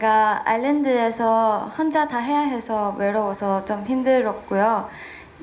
제가 아일랜드에서 혼자 다 해야 해서 외로워서 좀 힘들었고요.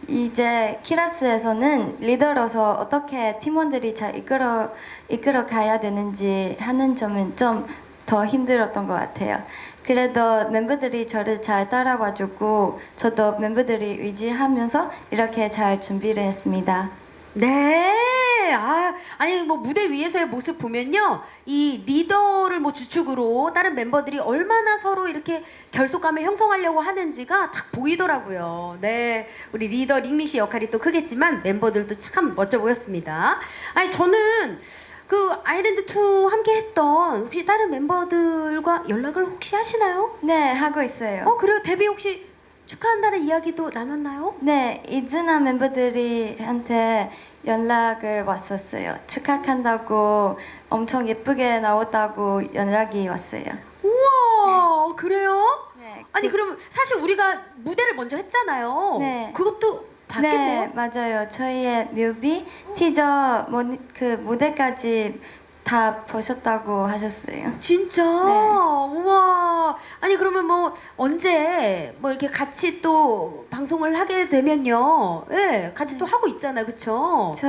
이제 키라스에서는 리더로서 어떻게 팀원들이 잘 이끌어 이끌어 가야 되는지 하는 점은 좀 더 힘들었던 것 같아요. 그래도 멤버들이 저를 잘 따라와주고 저도 멤버들이 의지하면서 이렇게 잘 준비를 했습니다. 네. 아, 아니 뭐 무대 위에서의 모습 보면요. 이 리더를 뭐 주축으로 다른 멤버들이 얼마나 서로 이렇게 결속감을 형성하려고 하는지가 딱 보이더라고요. 네. 우리 리더 링링 씨 역할이 또 크겠지만 멤버들도 참 멋져 보였습니다. 아니 저는 그 아일랜드 2 함께 했던 혹시 다른 멤버들과 연락을 혹시 하시나요? 네, 하고 있어요. 어, 그래요. 데뷔 혹시 축하한다는 이야기도 나눴나요? 네, 이즈나 멤버들이한테 연락을 왔었어요. 축하한다고 엄청 예쁘게 나왔다고 연락이 왔어요. 우와, 그래요? 네, 아니 그럼 사실 우리가 무대를 먼저 했잖아요. 네. 그것도 네, 봤겠네요. 맞아요. 저희의 뮤비, 티저, 모니, 그 무대까지 다 보셨다고 하셨어요. 진짜. 네. 우와. 아니 그러면 뭐 언제 뭐 이렇게 같이 또 방송을 하게 되면요. 예, 같이 또 네. 하고 있잖아요. 그렇죠? 저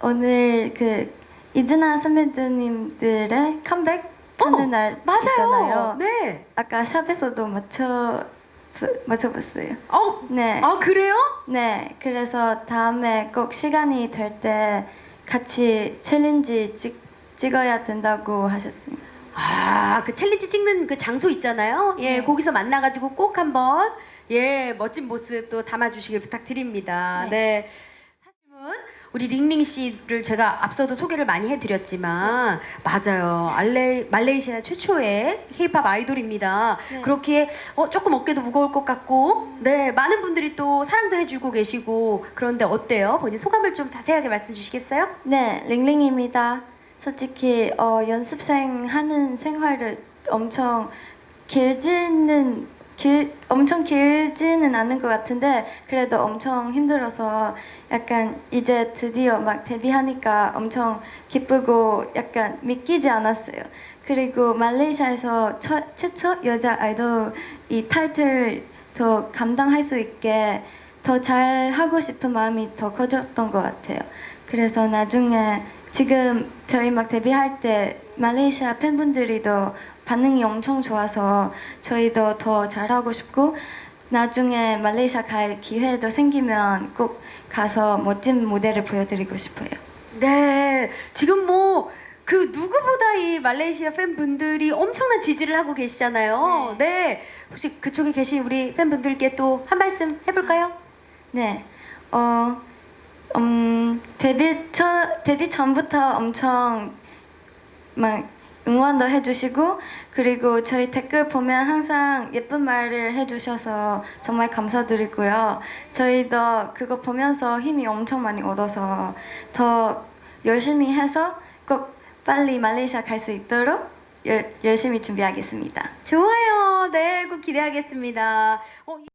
오늘 그 이즈나 선배님들의 컴백 하는 날 맞아요. 있잖아요. 네. 아까 샵에서도 맞춰 맞춰봤어요. 어. 네. 아 그래요? 네, 그래서 다음에 꼭 시간이 될 때 같이 챌린지 찍, 찍어야 된다고 하셨어요. 아, 그 챌린지 찍는 그 장소 있잖아요. 예, 네. 거기서 만나가지고 꼭 한번 예 멋진 모습 또 담아주시길 부탁드립니다. 네. 네. 사실은 우리 링링 씨를 제가 앞서도 소개를 많이 해드렸지만 맞아요. 알레 말레이시아 최초의 힙합 아이돌입니다. 네. 그렇게 어, 조금 어깨도 무거울 것 같고 네 많은 분들이 또 사랑도 해주고 계시고 그런데 어때요? 본인 소감을 좀 자세하게 말씀 주시겠어요? 네, 링링입니다. 솔직히 어, 연습생 하는 생활을 엄청 길지는 길, 엄청 길지는 않은 것 같은데 그래도 엄청 힘들어서 약간 이제 드디어 막 데뷔하니까 엄청 기쁘고 약간 믿기지 않았어요. 그리고 말레이시아에서 처, 최초 여자 아이돌 이 타이틀 더 감당할 수 있게 더 잘 하고 싶은 마음이 더 커졌던 것 같아요. 그래서 나중에 지금 저희 막 데뷔할 때 말레이시아 팬분들이 더 반응이 엄청 좋아서 저희도 더 잘하고 싶고 나중에 말레이시아 갈 기회도 생기면 꼭 가서 멋진 무대를 보여드리고 싶어요. 네, 지금 뭐 그 누구보다 이 말레이시아 팬분들이 엄청난 지지를 하고 계시잖아요. 네. 혹시 그쪽에 계신 우리 팬분들께 또 한 말씀 해볼까요? 네, 어, 음, 데뷔 첫 데뷔 전부터 엄청 막 응원도 해주시고 그리고 저희 댓글 보면 항상 예쁜 말을 해주셔서 정말 감사드리고요. 저희도 그거 보면서 힘이 엄청 많이 얻어서 더 열심히 해서 꼭 빨리 말레이시아 갈 수 있도록 열, 열심히 준비하겠습니다. 좋아요. 네, 꼭 기대하겠습니다. 어, 이-